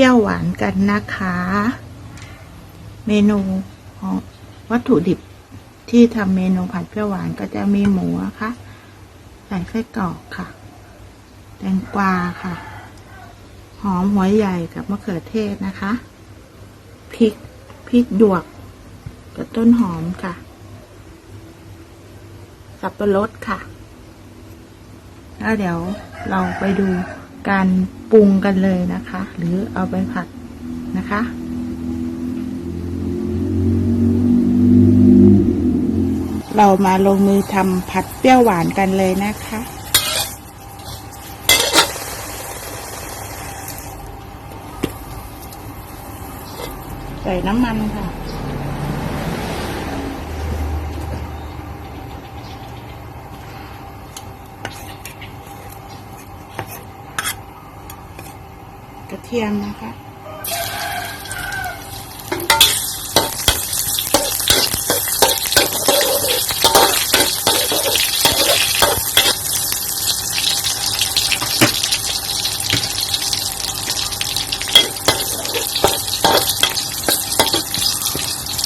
รี้ยวหวานกันนะคะ เมนูของวัตถุดิบที่ทำเมนูผัดเปรี้ยวหวานก็จะมีหมูนะคะใส่ไส้กรอกค่ะ แตงกวาค่ะ หอมหัวใหญ่กับมะเขือเทศนะคะ พริก พริกหยวกกับต้นหอมค่ะ สับปะรดค่ะ แล้วเดี๋ยวเราไปดู การปรุงกันเลยนะคะ หรือเอาไปผัดนะคะเรามาลงมือทำผัดเปรี้ยวหวานกันเลยนะคะ ใส่น้ำมันค่ะ เทียมนะคะ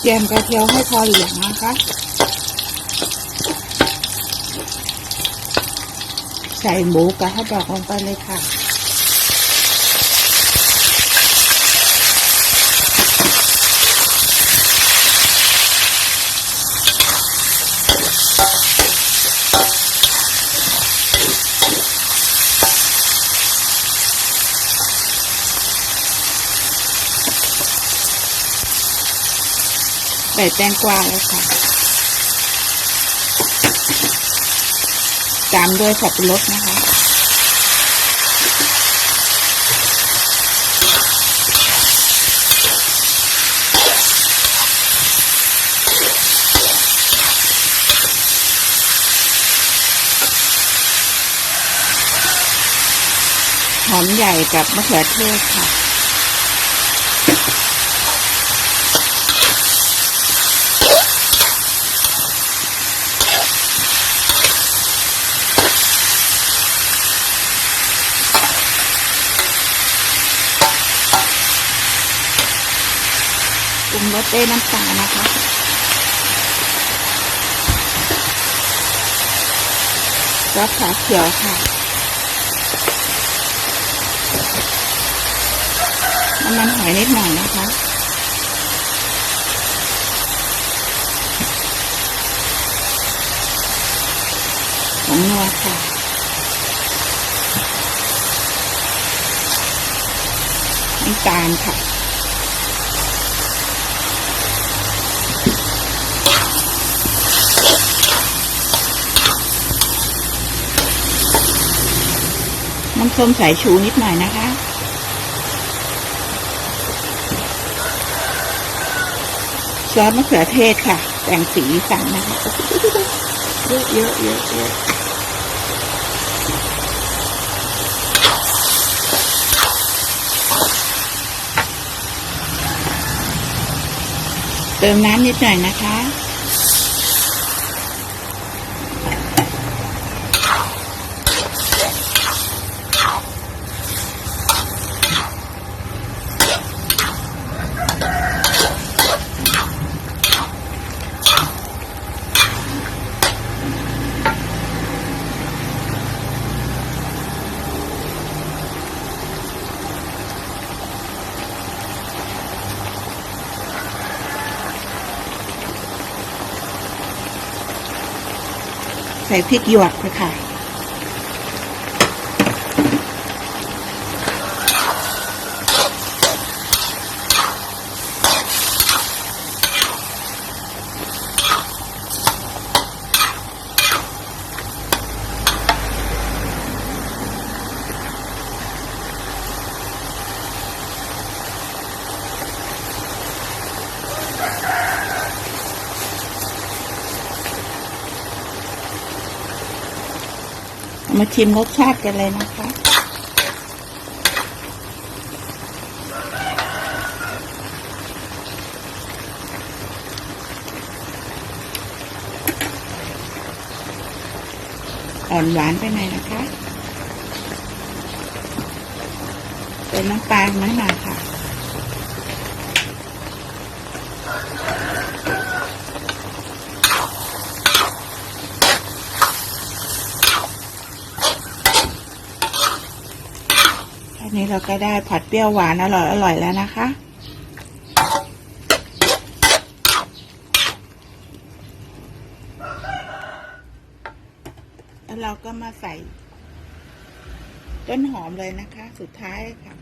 เตรียมกระเทียมให้พอเหลืองนะคะ ใส่หมูกับข้าวดอกลงไปเลยค่ะ ใส่แตงกวาเลยค่ะ ตามด้วยสับปะรดนะคะหอมใหญ่กับมะเขือเทศค่ะ งรสด้วยน้ำตาลนะคะรสขาเขียวค่ะ น้ำมันหอยนิดหน่อยนะคะผงนัวค่ะน้ำตาลค่ะ น้ำส้มสายชูนิดหน่อยนะคะ ซอสมะเขือเทศค่ะ แต่งสีสันนะคะ เยอะเยอะเยอะเยอะเติมน้ำนิดหน่อยนะคะ ใส่พริกหยวกไปค่ะ มาชิมรสชาติกันเลยนะคะ อ่อนหวานไปหน่อยนะคะเป็นน้ำปลาหน่อยหน่อยค่ะ นี้เราก็ได้ผัดเปรี้ยวหวานอร่อยอร่อยแล้วนะคะ แล้วเราก็มาใส่ ต้นหอมเลยนะคะ สุดท้ายค่ะ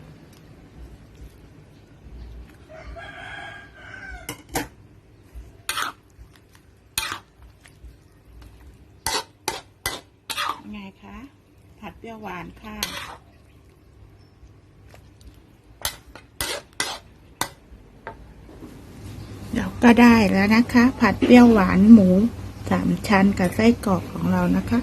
ไงคะ ผัดเปรี้ยวหวานค่ะ เรา ก็ได้แล้วนะคะ ผัดเปรี้ยวหวานหมูสามชั้นกับไส้กรอกของเรานะคะ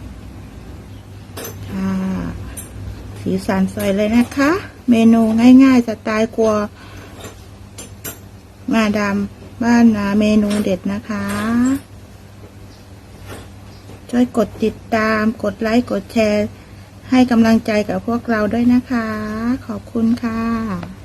สีสันสวยเลยนะคะ เมนูง่ายๆสไตล์ครัวมาดามบ้านนาเมนูเด็ดนะคะ ช่วยกดติดตามกดไลค์กดแชร์ ให้กำลังใจกับพวกเราด้วยนะคะ ขอบคุณค่ะ